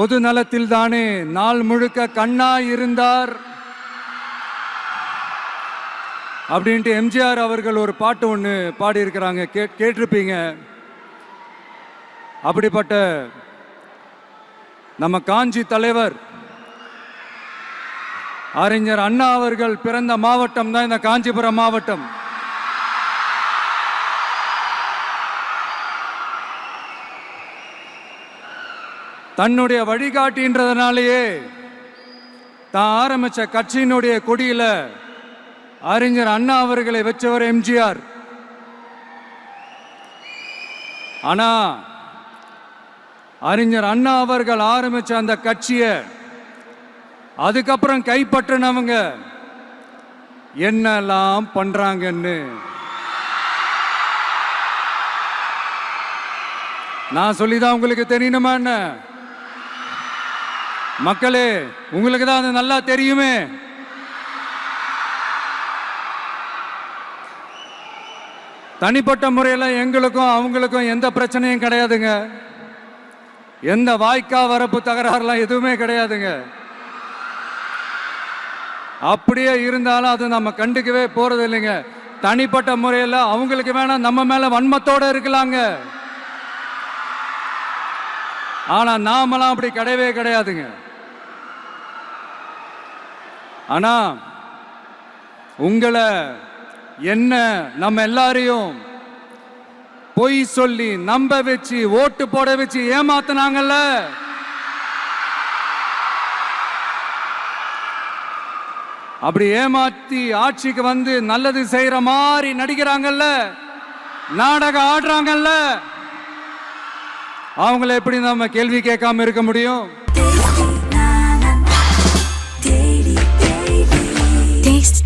பொது நலத்தில் தானே நாள் முழுக்க கண்ணா இருந்தார். அப்படின்ட்டு எம்ஜிஆர் அவர்கள் ஒரு பாட்டு ஒன்று பாடியிருக்கிறாங்க. கே கேட்டிருப்பீங்க. அப்படிப்பட்ட நம்ம காஞ்சி தலைவர் அறிஞர் அண்ணா அவர்கள் பிறந்த மாவட்டம் தான் இந்த காஞ்சிபுரம் மாவட்டம். தன்னுடைய வழிகாட்டின்றதுனாலேயே தான் ஆரம்பிச்ச கட்சியினுடைய கொடியில் அறிஞர் அண்ணா அவர்களை வச்சவர் எம்ஜிஆர். ஆனால் அறிஞர் அண்ணா அவர்கள் ஆரம்பித்த அந்த கட்சியை அதுக்கப்புறம் கைப்பற்றினவங்க என்னெல்லாம் பண்ணுறாங்கன்னு நான் சொல்லிதான் உங்களுக்கு தெரியணுமா என்ன? மக்களே உங்களுக்கு தான் அது நல்லா தெரியுமே. தனிப்பட்ட முறையில் எங்களுக்கும் அவங்களுக்கும் எந்த பிரச்சனையும் கிடையாதுங்க. எந்த வாய்க்கா வரப்பு தகராறுலாம் எதுவுமே கிடையாதுங்க. அப்படியே இருந்தாலும் அது நம்ம கண்டுக்கவே போறது இல்லைங்க. தனிப்பட்ட முறையில் அவங்களுக்கு வேணா நம்ம மேல வன்மத்தோட இருக்கலாங்க. ஆனா நாமெல்லாம் அப்படி கிடையவே கிடையாதுங்க. ஆனா உங்களை என்ன நம்ம எல்லாரையும் பொய் சொல்லி நம்ப வச்சு ஓட்டு போட வச்சு ஏமாத்தினாங்கல்ல? அப்படி ஏமாத்தி ஆட்சிக்கு வந்து நல்லது செய்யற மாதிரி நடிக்கிறாங்கல்ல? நாடகம் ஆடுறாங்கல்ல? அவங்கள எப்படி நம்ம கேள்வி கேட்காம இருக்க முடியும்?